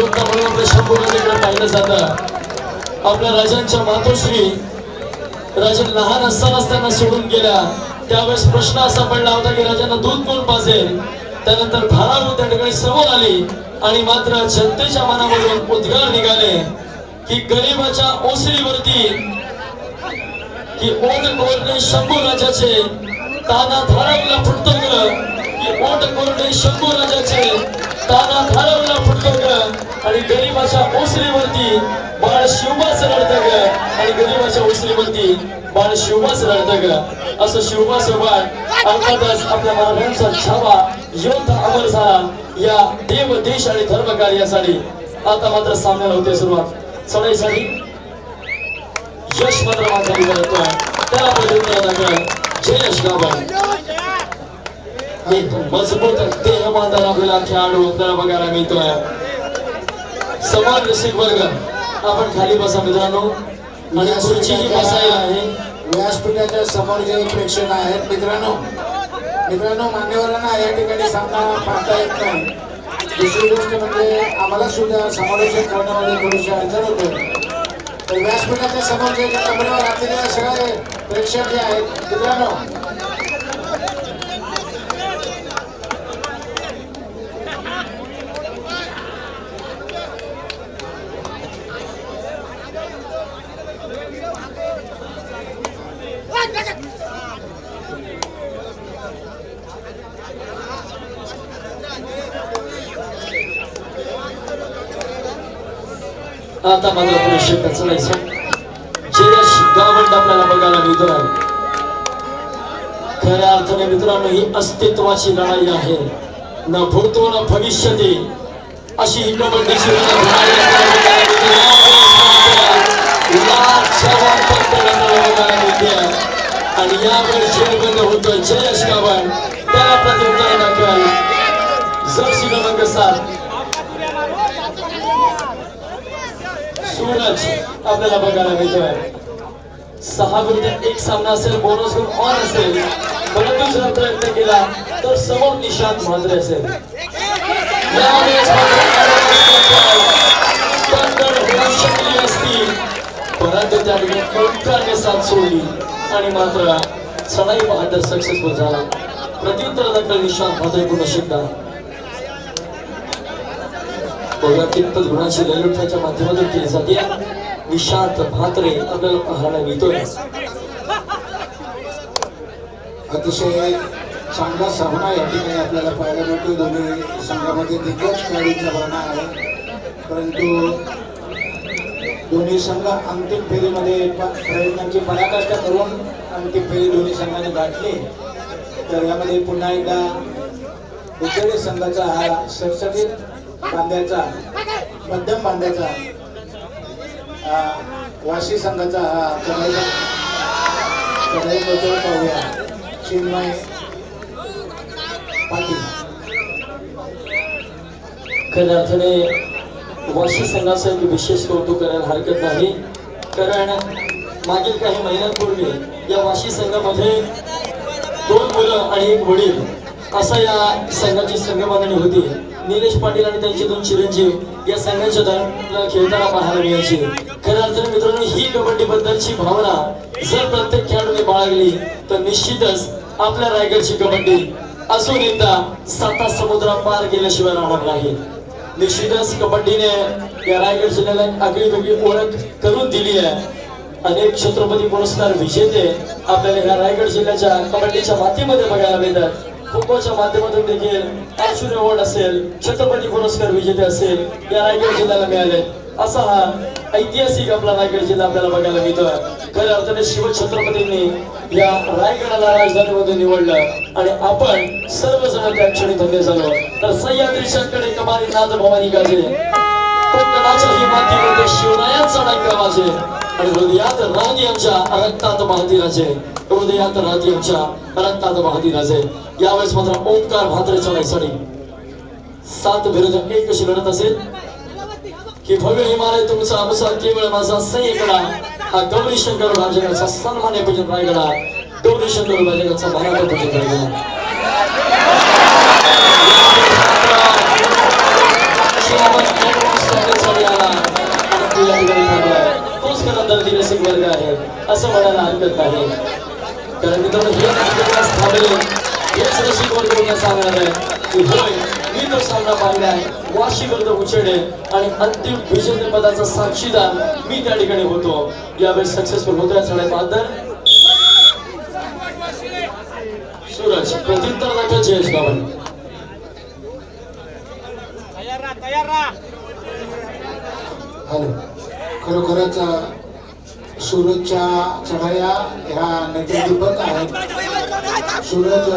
देवता म्हणून आपल्या पाहिलं जातं. आपल्या राजांच्या मातोश्री राजा लहान असतानाच त्यांना सोडून गेल्या. त्यावेळेस प्रश्न असा पडला होता की राजांना दूध कोण पाजेल? त्यानंतर भारावू त्या ठिकाणी समोर आली आणि मात्र जनतेच्या मनामधून उद्गार निघाले की गरीबाच्या ओसरीवरती की ओट कोरडे शंभू राजाचे ताना धारावला फुटत ग की ओट कोरडे शंभू राजाचे ताना धारावला फुटलं आणि गरीबाच्या ओसरीवरती बाळ शिवबाच रडत ग. आणि गरीबाच्या ओसरीवरती बाळ शिवबास रडत ग. असं शिवबा सोबत अर्थातच आपल्या मराठ्यांचा छावा योद्ध अमर झाला या देव देश आणि धर्म कार्यासाठी आता मात्र सामन्याला होते सुरुवात. चढाईसाठी यश मात्र माझ्या त्याला प्रत्युत्तर जयश गाभण. मजबूत देह बांधणारा आपल्याला खेळाडू आपल्याला बघायला मिळतोय समान रसिक वर्ग आपण खाली बसा मित्रांनो आणि खुर्चीही बसायला आहे व्यासपीठाच्या समोर जे प्रेक्षक आहेत मित्रांनो मित्रांनो मान्यवरांना या ठिकाणी सामना पाहता येत नाही. दुसरी गोष्ट म्हणजे आम्हाला सुद्धा समालोचन करण्यामध्ये थोडीशी अडचण होते. तर व्यासपीठाच्या समोर जे कमरेवर असलेले सगळे प्रेक्षक जे आहेत मित्रांनो आता मात्र पुढे शिकत नाही जयश गावंड आपल्याला बघायला मिळतो आहे खऱ्या अर्थाने मित्रांनो ही अस्तित्वाची लढाई आहे. न भूतो न भविष्य दे अशी ही कबड्डीची आणि यावेळी जेरबंद होतो जयश गावंड त्याला प्रत्युत्तर दाखल जर्सी क्रमांक सात. म्हणूनच आपल्याला बघायला मिळतोय. सहा विरुद्ध एक सामना असेल बोनस गुण ऑन असेल. परंतु जर प्रयत्न केला तर समोर निशांत म्हात्रे असेल. परंतु त्या ठिकाणी ओंकारने साथ सोडली. आणि मात्र चढाई बहादर सक्सेसफुल झाला. प्रत्युत्तर दाखल निशांत म्हात्रे पुन्हा शिकला बघा कितपत माध्यमातून केली जाते. निशांत भात्रे आपल्याला पाहायला मिळतोय. अतिशय चांगला सामना या ठिकाणी आपल्याला पाहायला मिळतो दोन्ही संघामध्ये दिग्गज खेळाडूंचा भावना आहे. परंतु दोन्ही संघ अंतिम फेरीमध्ये प्रयत्नांची पराकाष्ठा करून अंतिम फेरी दोन्ही संघाने गाठली. तर यामध्ये पुन्हा एकदा उजेडे संघाचा हा सरसरीत बांध्याचा मध्यम बांध्याचा वाशी संघाचा हा चढाई चढाई बद्दल पाहूया. चिन्मय पाटील. खऱ्या अर्थाने वाशी संघासाठी एक विशेष कौतुक करायला हरकत नाही. कारण मागील काही महिन्यांपूर्वी या वाशी संघामध्ये दोन मुलं आणि एक वडील असा या संघाची संघबांधणी होती. निलेश पाटील आणि त्यांचे दोन चिरंजीव या संघाच्या दरम्यान खेळताना पाहायला मिळायचे. खऱ्या अर्थाने मित्रांनो ही कबड्डी बद्दलची भावना जर प्रत्येक खेळाडूने बाळगली तर निश्चितच आपल्या रायगडची कबड्डी असून एकदा साता समुद्र पार गेल्याशिवाय राहणार नाही. निश्चितच कबड्डीने या रायगड जिल्ह्याला एक आगळी वेगळी ओळख करून दिली आहे. अनेक छत्रपती पुरस्कार विजेते आपल्याला ह्या रायगड जिल्ह्याच्या कबड्डीच्या मातीमध्ये बघायला मिळतात. खो माध्यमातून देखील अर्जुन अवॉर्ड असेल छत्रपती पुरस्कार विजेते असेल या रायगड जिल्ह्याला मिळाले. असा हा ऐतिहासिक आपला रायगड जिल्हा आपल्याला बघायला मिळतोय. खऱ्या अर्थाने शिवछत्रपतींनी या रायगडाला राजधानीमध्ये निवडलं आणि आपण सर्वजण त्या क्षणी धन्य झालो. तर सह्याद्रीशांकडे कडे कमारी नाथ भवानी गाजे. कोकणाच्या ही मातीमध्ये शिवरायांचा डंका वाजे आणि हृदयात राहती यांच्या रक्तात वाहती हृदयात राहती यांच्या रक्तात वाहती यावेळेस मात्र ओंकार भात्रे चढाईसाठी सात विरुद्ध एक कशी लढत असेल. की भव्य हिमालय तुमचा अनुसार केवळ माझा सैकडा. हा गौरी शंकर राजगाचा सन्मान्य पूजन रायगडा. गौरी शंकर राजगाचा भारत पूजन रायगडा. श्रावण ॲडव्हान्स रसिक वर्ग आहे. असं म्हणायला हरकत नाही कारण मित्रांनो हे रसिक थांबले हेच रसिक वर्ग मला सांगणार आहे की होय मी तो सामना पाहिला आहे. वाशी विरुद्ध उचेडे आणि अंतिम विजेते पदाचा साक्षीदार मी त्या ठिकाणी होतो. यावेळेस सक्सेसफुल होतो या सगळ्यात बहादर सूरज. प्रत्युत्तर दाखल जयेश राहा. हॅलो. खरोखरच सूरजच्या चढाया ह्या नेत्रदीपक आहेत. सूरज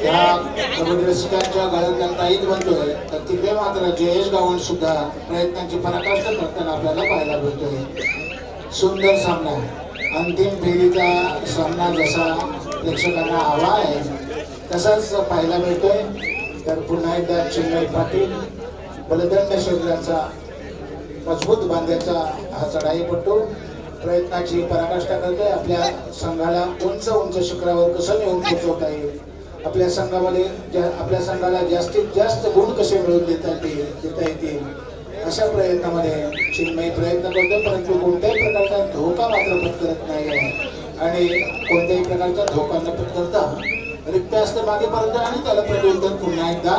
ह्या कबड्डी रसिकांच्या गळ्यातल्या ताईत बनतोय. तर तिकडे मात्र जयेश गावण सुद्धा प्रयत्नांची पराकाष्ठा करताना आपल्याला पाहायला मिळतोय. सुंदर सामना. अंतिम फेरीचा सामना जसा प्रेक्षकांना हवा आहे तसाच पाहायला मिळतोय. तर पुन्हा एकदा चिन्मय पाटील बलदंड शरीराचा मजबूत बांध्याचा हा चढाईपटू प्रयत्नाची पराकाष्ठा करतोय. आपल्या संघाला उंच उंच शिखरावर कसं नेऊन पोचवता येईल? आपल्या संघामध्ये ज्या आपल्या संघाला जास्तीत जास्त गुण कसे मिळवून देता येतील देता येतील? अशा प्रयत्नामध्ये चिन्मयी प्रयत्न करतो परंतु कोणत्याही प्रकारचा धोका मात्र पत्करत नाही आहे. आणि कोणत्याही प्रकारचा धोका न पत्करता रिक्त असतं मागे परत आणि त्याला प्रत्युत्तर पुन्हा एकदा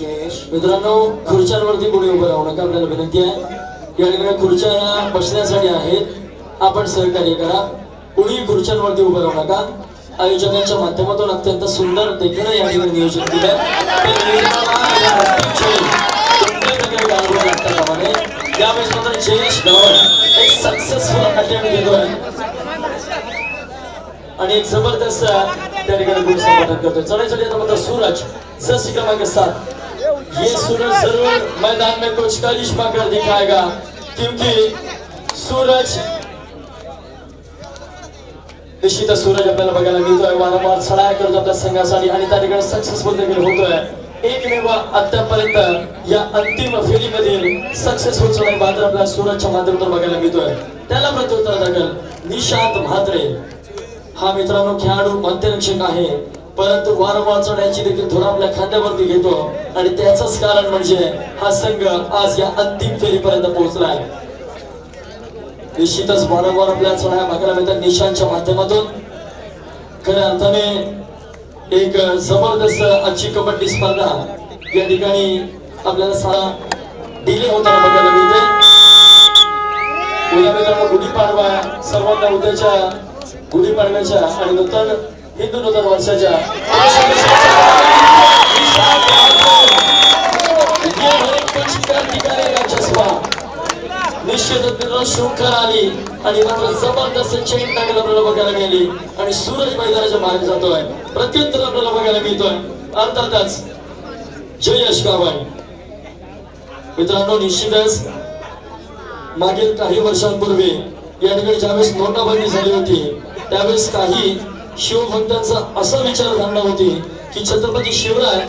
जयेश. मित्रांनो खुर्च्यांवरती कोणी उभं राहू नका. आपल्याला विनंती आहे या ठिकाणी खुर्च्या बसण्यासाठी आहेत. आपण सहकार्य करा. कुणीही खुर्च्यांवरती उभं राहू नका. आयोजकांच्या माध्यमातून अत्यंत सुंदर देखील या ठिकाणी नियोजन केलं त्याप्रमाणे नियोजनाला यावेळेस मात्र जयेश गवळ एक सक्सेसफुल अटेम्प्ट घेतोय. आणि एक जबरदस्त त्या ठिकाणी गुण संपादन करतोय. चढे चढे आता मात्र सूरज जस क्रमांक सात. ये सूरज जरूर मैदान में कुछ करिश्मा कर दिखाएगा. क्योंकि सूरज निश्चितच सूरज आपल्याला बघायला मिळतोय. वारंवार चढाया करतो आपल्या संघासाठी आणि त्या ठिकाणी सक्सेसफुल देखील होतोय. एकमेव आतापर्यंत या अंतिम फेरीमधील सक्सेसफुल सडाई मात्र आपल्या सूरजच्या माध्यमातून बघायला मिळतोय. त्याला प्रत्युत्तर दाखल निशांत म्हात्रे. हा मित्रांनो खेळाडू मध्यरक्षक आहे. परंतु वारंवार चढायची देखील धुरा आपल्या खांद्यावरती घेतो. आणि त्याचंच कारण म्हणजे हा संघ आज या अंतिम फेरीपर्यंत पोहोचला आहे निश्चितच वारंवार आपल्या चढाया बघायला मिळतात निशांच्या माध्यमातून. खऱ्या अर्थाने एक जबरदस्त आजची कबड्डी स्पर्धा या ठिकाणी आपल्याला सारा डिले होताना बघायला मिळते. उद्या मित्रांनो गुढीपाडवा सर्वांना उद्याच्या गुढीपाडव्याच्या आणि नूतन हिंदू नूतन वर्षाच्या निश्चित मित्रांनो शृंखला आली आणि मात्र जबरदस्त आपल्याला बघायला मिळाली. आणि सूरज मैदानाच्या बाहेर जातोय. प्रत्युत्तर आपल्याला बघायला मिळतोय. अर्थातच जयश गावण मित्रांनो निश्चितच मागील काही वर्षांपूर्वी या ठिकाणी ज्यावेळेस नोटाबंदी झाली होती त्यावेळेस काही शिवभक्तांचा असा विचारधारणा होती की छत्रपती शिवराय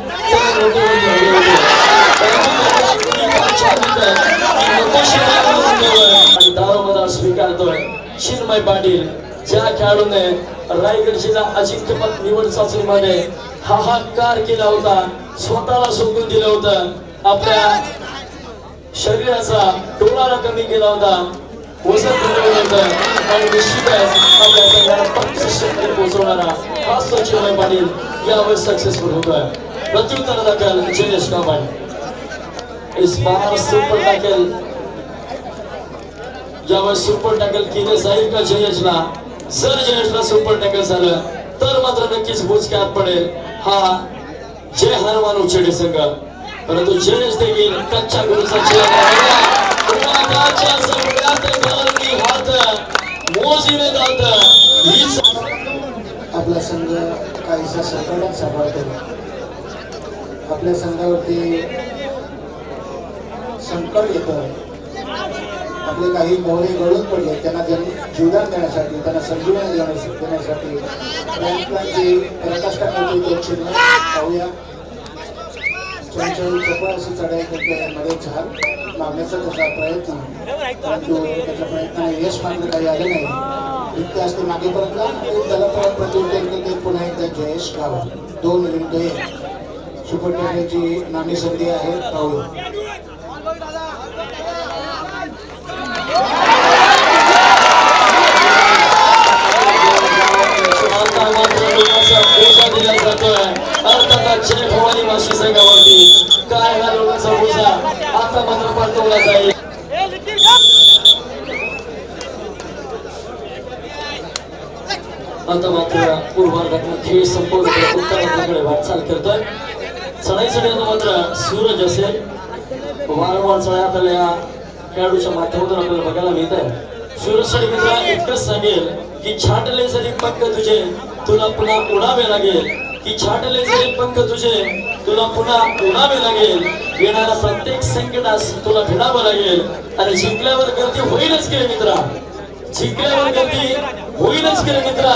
आणि दारोमदार स्वीकारतोय. चिन्मय पाटील ज्या खेळाडूने रायगड जिल्हा अजिंक्यपद निवड चाचणीमध्ये हाहाकार केला होता स्वतःला सोडून दिलं होतं आपल्या शरीराचा डोळाला कमी केला होता वजन कमी आणि निश्चितच आपल्या संघाला पंचशक्ती पोहोचवणारा हा सचिन पाटील यावेळेस सक्सेसफुल होतोय प्रत्युत्तर दाखल जयेश कामण इस बार सुपर टॅकल यावेळेस सुपर टॅकल केलं जाईल का जयेशला जर जयेशला सुपर टॅकल झालं तर मात्र नक्कीच भुजक्यात पडेल हा जय हनुमान उचेडे संघ परंतु जयेश देखील कच्च्या गुरुचा उन्हाच्या सगळ्यात गरमी हात मोजीने जात हीच आपला संघ काहीसा संकटात सापडतो आपल्या संघावरती संकट येतं. आपले काही मोहरे गळून पडले त्यांना जन जीवदान देण्यासाठी त्यांना संजीवना देण्यासाठी देण्यासाठी प्रयत्नांची पराकाष्ठा करतो चिन्ह पाहूया. चंचल चपळ अशी चढाई करते मध्ये छान मागण्याचा त्याचा प्रयत्न. परंतु त्याच्या प्रयत्नाने यश मात्र काही आले नाही. इतके असते मागे परतला आणि त्याला परत प्रत्युत्तर करते पुन्हा एकदा जयेश गाव. दोन विरुद्ध एक सुपर टेकरची नामी संधी आहे पाहूया. आता मात्र पूर्वार्धातला खेळ संपूर्ण उत्तरार्धाकडे वाटचाल करतोय. चढाईसाठी आता मात्र सूरज असेल. वारंवार चढाई आपल्याला या खेळाडूच्या माध्यमातून आपल्याला बघायला मिळत आहे सूरजसाठी मित्र इतकंच सांगेल की छाटले जरी पंख तुझे तुला पुन्हा उडावे लागेल. की छाटले जरी पंख तुझे तुला पुन्हा उडावे लागेल. येणाऱ्या प्रत्येक संकटास तुला भिडावं लागेल. आणि जिंकल्यावर गर्दी होईलच की मित्रा? जिंकल्यावर गर्दी होईलच केलं मित्रा.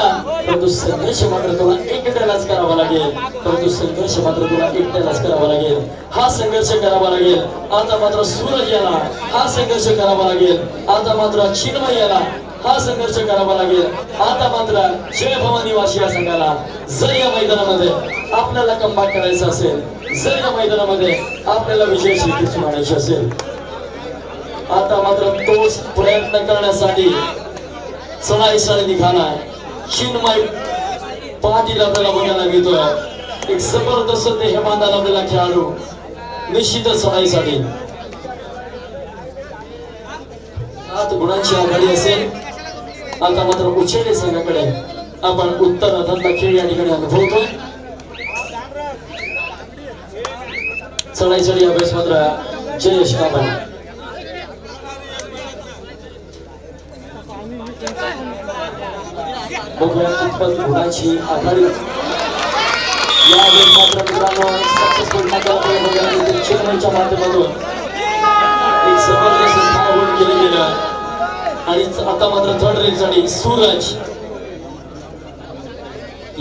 परंतु संघर्ष मात्र तुला एकट्यालाच करावा लागेल. परंतु संघर्ष मात्र तुला एकट्यालाच करावा लागेल. हा संघर्ष करावा लागेल. आता मात्र सूरज याला. हा संघर्ष करावा लागेल. आता मात्र चिन्मय याला. हा संघर्ष करावा लागेल. आता मात्र जय भवानी वाशी या संघाला. जर या मैदानामध्ये. आपल्याला कंबा करायचं असेल. जर या मैदानामध्ये आपल्याला विजय दिसून आणायची असेल. आता मात्र तोच प्रयत्न करण्यासाठी चढाई दिखाना है चिन्मय पाटील आपल्याला बघायला मिळतोय. एक जबरदस्त देहमान आपल्याला खेळाडू. निश्चितच चढाईसाठी सात गुणांची आघाडी असेल. आता मात्र उचेले संघाकडे. आपण उत्तर अर्थातला खेळ या ठिकाणी अनुभवतोय. चढाईसाठी अभ्यास मात्र जयेश कांबळे. बघूया कितपत गुणाची आघाडी. यावेळी मात्र मित्रांनो सक्सेसफुल चेन्नईच्या माध्यमातून एक जबरदस्त स्थान केलं गेलं. आणि आता मात्र थर्ड रेलसाठी सूरज.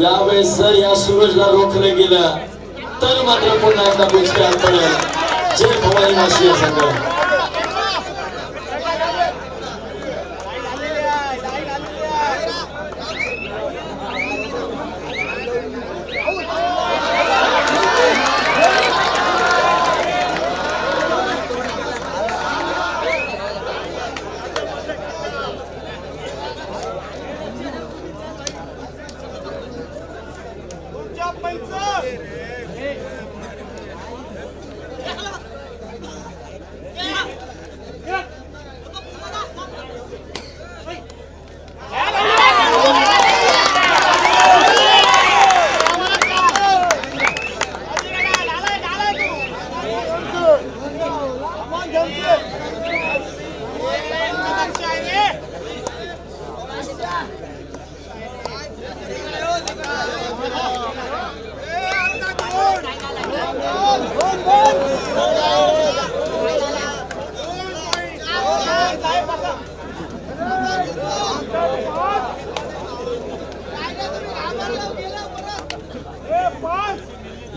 यावेळेस जर या सूरजला रोखलं गेलं तर मात्र पुन्हा एकदा पुरस्कार पडेल. जय भवानी माशी या संघ.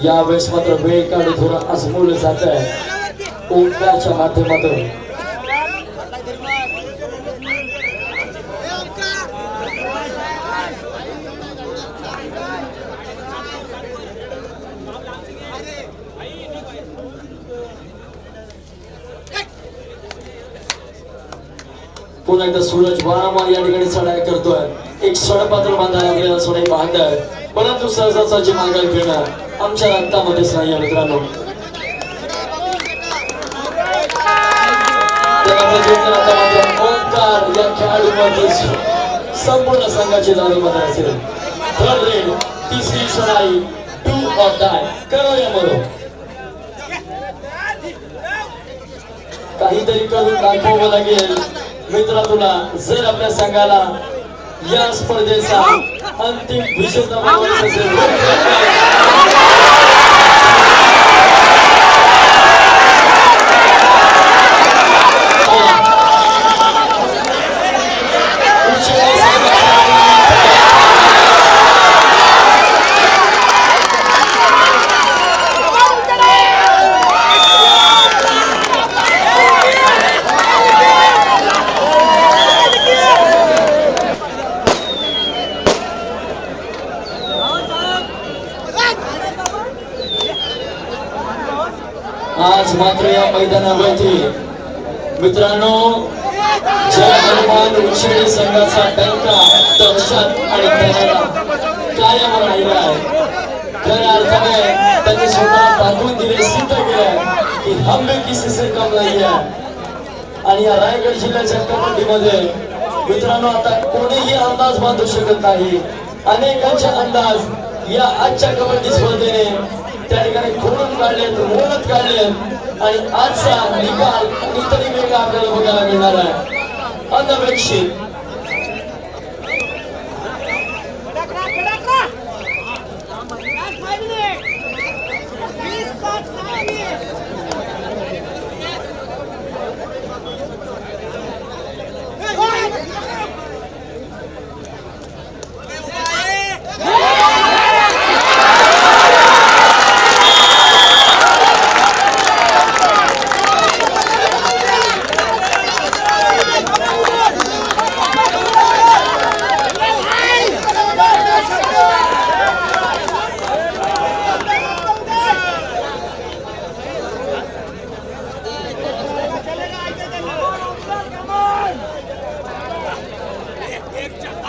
यावेळेस मात्र वेळ काढून थोडं आजमवलं जात आहे. ओंकारच्या माध्यमातून. पुन्हा एकदा सूरज वारंवार या ठिकाणी चढाई करतोय. एक सडपात्र बांधायला लागलेला चढाई आहे. परंतु सहजासहजी मागायला घेणार. आमच्या रक्तामध्येच नाही मित्रांनो ओंकार या खेळाडूमध्ये संपूर्ण संघाची जाणीमध्ये असेल थर्ड रेड तिसरी चढाई टू ऑफ डाय करो या मरो. काहीतरी करून दाखवावं लागेल. मित्र तुला जर आपल्या संघाला या स्पर्धेचा अंतिम विजेता बनवायचा असेल उशिरा संघाचा आज मात्र या मैदानावरती मित्रांनो जय हनुमान उशिरी संघाचा डंका दहशत आणि दरारा कायम राहिला आहे. खऱ्या अर्थाने त्यांनी स्वतः दाखवून दिले सिद्ध केलं की हम भी किसी से कम नाही आहे. आणि या रायगड जिल्ह्याच्या कबड्डीमध्ये मित्रांनो आता कोणीही अंदाज बांधू शकत नाही. अनेकांचे अंदाज या आजच्या कबड्डी स्पर्धेने त्या ठिकाणी खोडून काढलेत मोडत काढलेत. आणि आजचा निकाल इतरही वेगळा आपल्याला बघायला मिळणार आहे. अनपेक्षित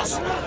us.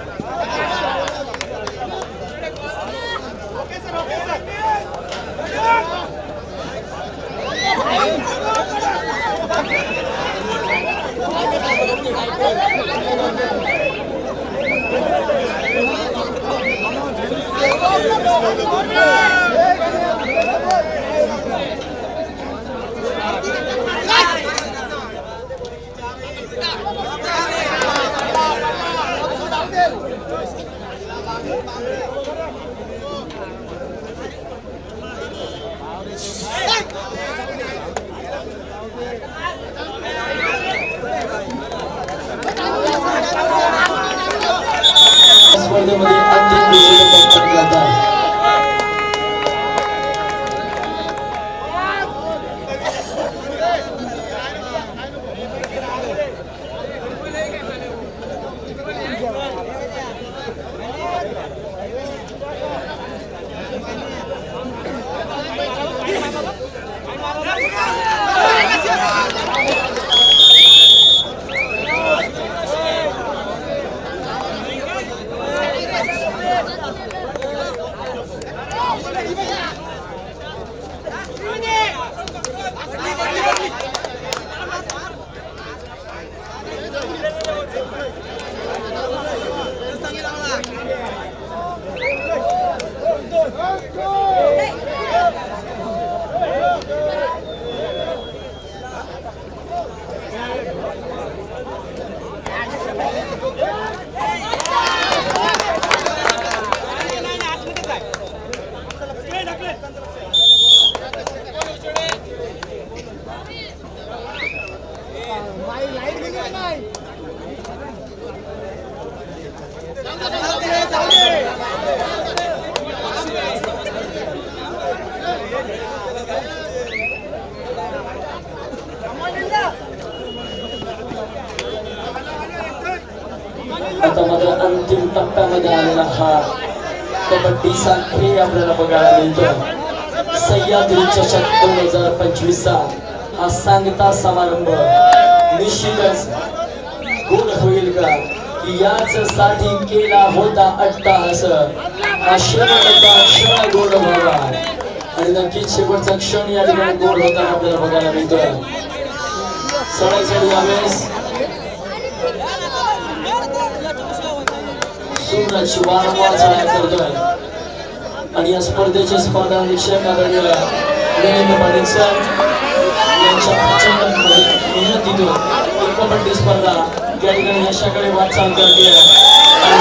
कबड्डीचा खेळ आपल्याला बघायला मिळतो. सह्याद्री चषक दोन हजार पंचवीसचा हा सांगता समारंभ निश्चितच गुण होईल का? की याच साठी केला होता अट्टा असं हा शेवटचा क्षण गोड व्हावा. आणि नक्कीच शेवटचा क्षण या ठिकाणी गोड होताना आपल्याला बघायला मिळतोय. सगळ्यासाठी यावेळेस सूरज वारंवार चढाई करतोय. आणि या स्पर्धेचे स्पर्धा निश्चय आदरणीय नरेंद्र पाटील सर यांच्या प्रचंड मेहनतीतून ही कबड्डी स्पर्धा या ठिकाणी यशाकडे वाटचाल करते. आणि